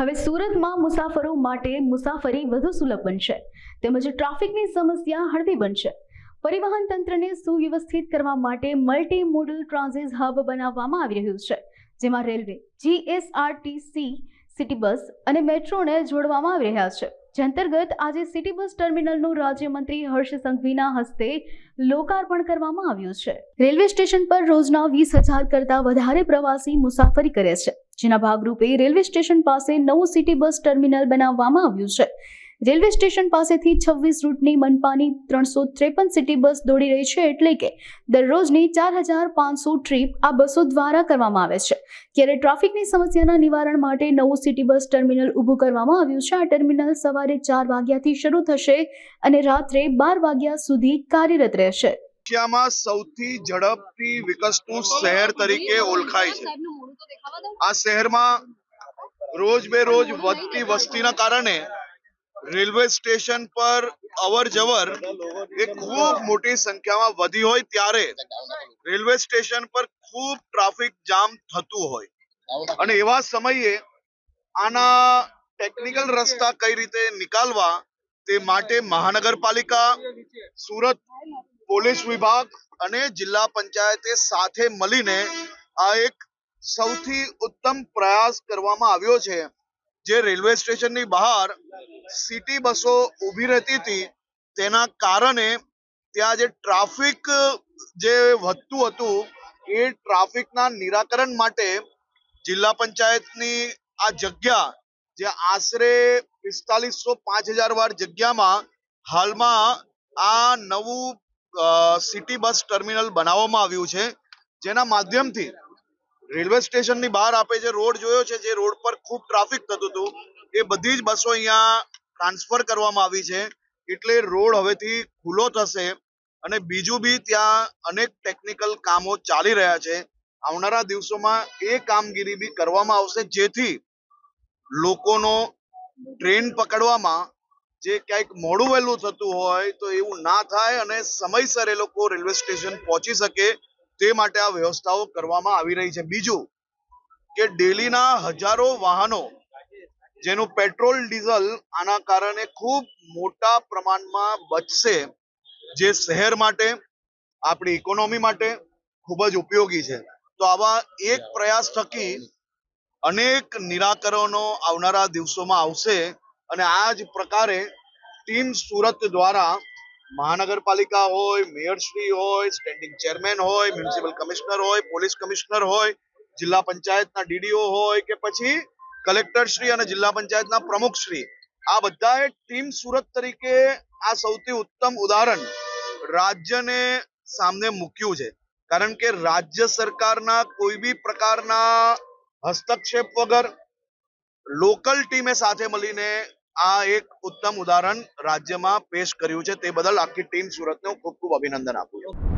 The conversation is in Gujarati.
હવે સુરતમાં મુસાફરો માટે મુસાફરી વધુ સુલભ બનશે. તેમજ ટ્રાફિકની સમસ્યા હળવી બનશે. પરિવહન તંત્રને સુવ્યવસ્થિત કરવા માટે મલ્ટી મોડલ ટ્રાન્ઝિટ હબ બનાવવામાં આવી રહ્યું છે, જેમાં રેલવે, જીએસઆરટીસી, સિટી બસ અને મેટ્રોને જોડવામાં આવી રહ્યા છે. જે અંતર્ગત આજે સિટી બસ ટર્મિનલનું રાજ્યમંત્રી હર્ષ સંઘવીના હસ્તે લોકાર્પણ કરવામાં આવ્યું છે. રેલવે સ્ટેશન પર રોજના વીસ હજાર કરતાં વધારે પ્રવાસી મુસાફરી કરે છે. જેના ભાગરૂપે રેલવે સ્ટેશન પાસે નવું સિટી બસ ટર્મિનલ બનાવવામાં આવ્યું છે. રેલવે સ્ટેશન પાસેથી છવ્વીસ રૂટની મનપાની ત્રણસો ત્રેપન સિટી બસ દોડી રહી છે એટલે કે દરરોજની ચાર હજાર પાંચસો ટ્રીપ આ બસો દ્વારા કરવામાં આવે છે. ત્યારે ટ્રાફિકની સમસ્યાના નિવારણ માટે નવું સિટી બસ ટર્મિનલ ઊભું કરવામાં આવ્યું છે. આ ટર્મિનલ સવારે ચાર વાગ્યાથી શરૂ થશે અને રાત્રે બાર વાગ્યા સુધી કાર્યરત રહેશે. એશિયામાં સૌથી ઝડપથી વિકસતું શહેર તરીકે ઓળખાય છે. આ શહેરમાં રોજ બે રોજ વધતી વસ્તીના કારણે રેલવે સ્ટેશન પર અવર જવર એ ખૂબ મોટી સંખ્યામાં વધી હોય ત્યારે રેલવે સ્ટેશન પર ખૂબ ટ્રાફિક જામ થતું હોય. અને એવા સમયે આના ટેકનિકલ રસ્તા કઈ રીતે નિકાલવા તે માટે મહાનગરપાલિકા, સુરત પોલીસ વિભાગ અને જિલ્લા પંચાયતે સાથે મળીને આ એક સૌથી ઉત્તમ પ્રયાસ કરવામાં આવ્યો છે, જે રેલવે સ્ટેશનની બહાર સિટી બસો ઊભી રહેતી હતી. તેના કારણે ત્યાં જે ટ્રાફિક જે વધતું હતું, એ ટ્રાફિકના નિરાકરણ માટે જિલ્લા પંચાયતની આ જગ્યા જે આશરે પિસ્તાલીસો પાંચ હજાર વાર જગ્યામાં હાલમાં આ નવું સિટી બસ ટર્મિનલ બનાવવામાં આવ્યું છે, જેના માધ્યમથી રેલવે સ્ટેશનની બહાર આપે જે રોડ જોયો છે, જે રોડ પર ખૂબ ટ્રાફિક થતું હતું, એ બધી જ બસો અહીંયા ટ્રાન્સફર કરવામાં આવી છે, એટલે રોડ હવેથી ખુલ્લો થશે અને બીજું બી ત્યાં અનેક ટેકનિકલ કામો ચાલી રહ્યા છે. આવનારા દિવસોમાં એ કામગીરી બી કરવામાં આવશે, જેથી લોકોનો ટ્રેન પકડવામાં જે ક્યાંક મોડું વહેલું થતું હોય તો એવું ના થાય અને સમયસર એ લોકો રેલવે સ્ટેશન પહોંચી શકે તે માટે આ વ્યવસ્થાઓ કરવામાં આવી રહી છે. બીજું કે ડેલીના હજારો વાહનો જેનું પેટ્રોલ, ડીઝલ આના કારણે ખૂબ મોટા પ્રમાણમાં બચશે જે શહેર માટે, આપણી ઇકોનોમી માટે ખૂબ જ ઉપયોગી છે. તો આવા એક પ્રયાસ થકી અનેક નિરાકરણો આવનારા દિવસોમાં આવશે અને આ જ પ્રકારે ટીમ સુરત દ્વારા મહાનગરપાલિકા હોય, મેયરશ્રી હોય સ્ટેન્ડિંગ ચેરમેન હોય મ્યુનિસિપલ કમિશનર હોય પોલીસ કમિશનર હોય, જિલ્લા પંચાયતના ડીડીઓ હોય કે પછી કલેક્ટર શ્રી અને જિલ્લા પંચાયતના પ્રમુખ શ્રી આ બધાએ ટીમ સુરત તરીકે આ સૌથી ઉત્તમ ઉદાહરણ રાજ્યને સામે મૂક્યું છે. કારણ કે રાજ્ય સરકારના કોઈ બી પ્રકારના હસ્તક્ષેપ વગર લોકલ ટીમે સાથે મળીને આ એક ઉત્તમ ઉદાહરણ રાજ્યમાં પેશ કર્યું છે. તે બદલ આખી ટીમ સુરતને હું ખૂબ ખૂબ અભિનંદન આપું છું.